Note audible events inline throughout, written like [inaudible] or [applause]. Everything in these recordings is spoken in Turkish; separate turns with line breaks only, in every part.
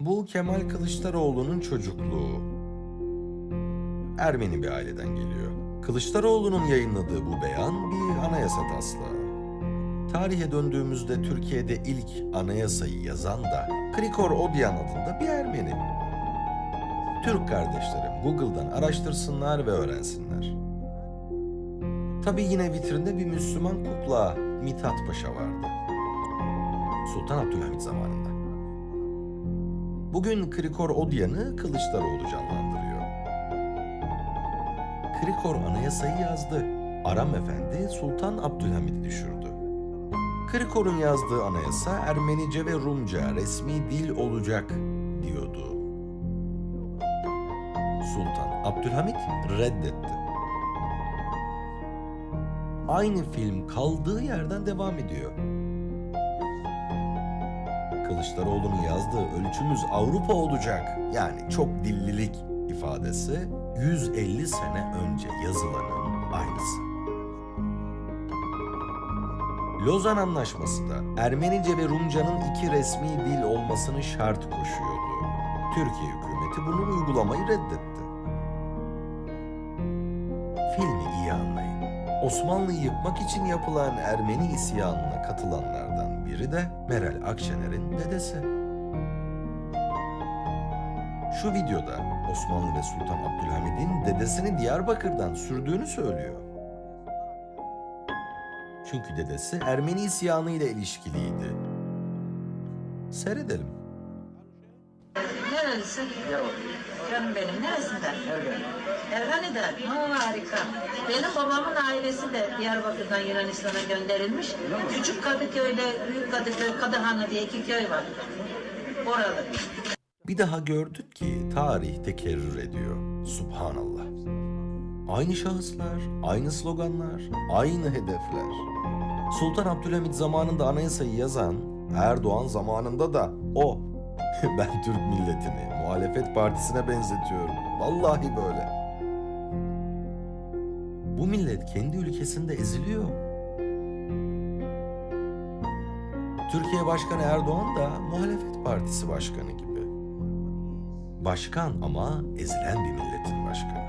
Bu Kemal Kılıçdaroğlu'nun çocukluğu. Ermeni bir aileden geliyor. Kılıçdaroğlu'nun yayınladığı bu beyan bir anayasa taslağı. Tarihe döndüğümüzde Türkiye'de ilk anayasayı yazan da Krikor Odyan adında bir Ermeni. Türk kardeşlerim Google'dan araştırsınlar ve öğrensinler. Tabii yine vitrinde bir Müslüman kukla Mithat Paşa vardı. Sultan Abdülhamit zamanında. Bugün Krikor Odyan'ı Kılıçdaroğlu canlandırıyor. Krikor anayasayı yazdı. Aram Efendi Sultan Abdülhamid'i düşürdü. Krikor'un yazdığı anayasa Ermenice ve Rumca resmi dil olacak diyordu. Sultan Abdülhamit reddetti. Aynı film kaldığı yerden devam ediyor. Kılıçdaroğlu'nun yazdığı ölçümüz Avrupa olacak yani çok dillilik ifadesi 150 sene önce yazılanın aynısı. Lozan Anlaşması da Ermenice ve Rumcanın iki resmi dil olmasını şart koşuyordu. Türkiye hükümeti bunu uygulamayı reddetti. Filmi. Osmanlı'yı yıkmak için yapılan Ermeni isyanına katılanlardan biri de Meral Akşener'in dedesi. Şu videoda Osmanlı ve Sultan Abdülhamid'in dedesini Diyarbakır'dan sürdüğünü söylüyor. Çünkü dedesi Ermeni isyanı ile ilişkiliydi. Seyredelim.
Nerelisin? Canım benim. Neresinden? Ergani'den. Ha, harika. Benim babamın ailesi de Diyarbakır'dan Yunanistan'a gönderilmiş. Küçük Kadıköy'le Büyük Kadıköy, Kadıhanlı diye iki köy var. Oralı.
Bir daha gördük ki tarih tekerrür ediyor. Subhanallah. Aynı şahıslar, aynı sloganlar, aynı hedefler. Sultan Abdülhamit zamanında anayasayı yazan, Erdoğan zamanında da o. [laughs] ben Türk milletini muhalefet partisine benzetiyorum. Vallahi böyle. Bu millet kendi ülkesinde eziliyor. Türkiye Başkanı Erdoğan da muhalefet partisi başkanı gibi. Başkan ama ezilen bir milletin başkanı.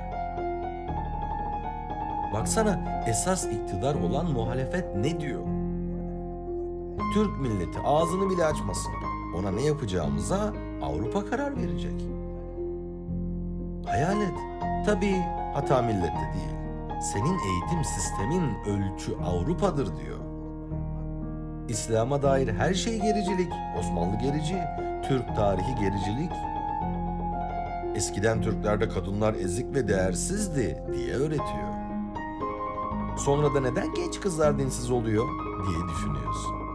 Baksana esas iktidar olan muhalefet ne diyor? Türk milleti ağzını bile açmasın. Ona ne yapacağımıza Avrupa karar verecek. Hayal et. Tabii hata millette değil. Senin eğitim sistemin ölçü Avrupa'dır diyor. İslam'a dair her şey gericilik, Osmanlı gerici, Türk tarihi gericilik. Eskiden Türklerde kadınlar ezik ve değersizdi diye öğretiyor. Sonra da neden genç kızlar dinsiz oluyor diye düşünüyorsun.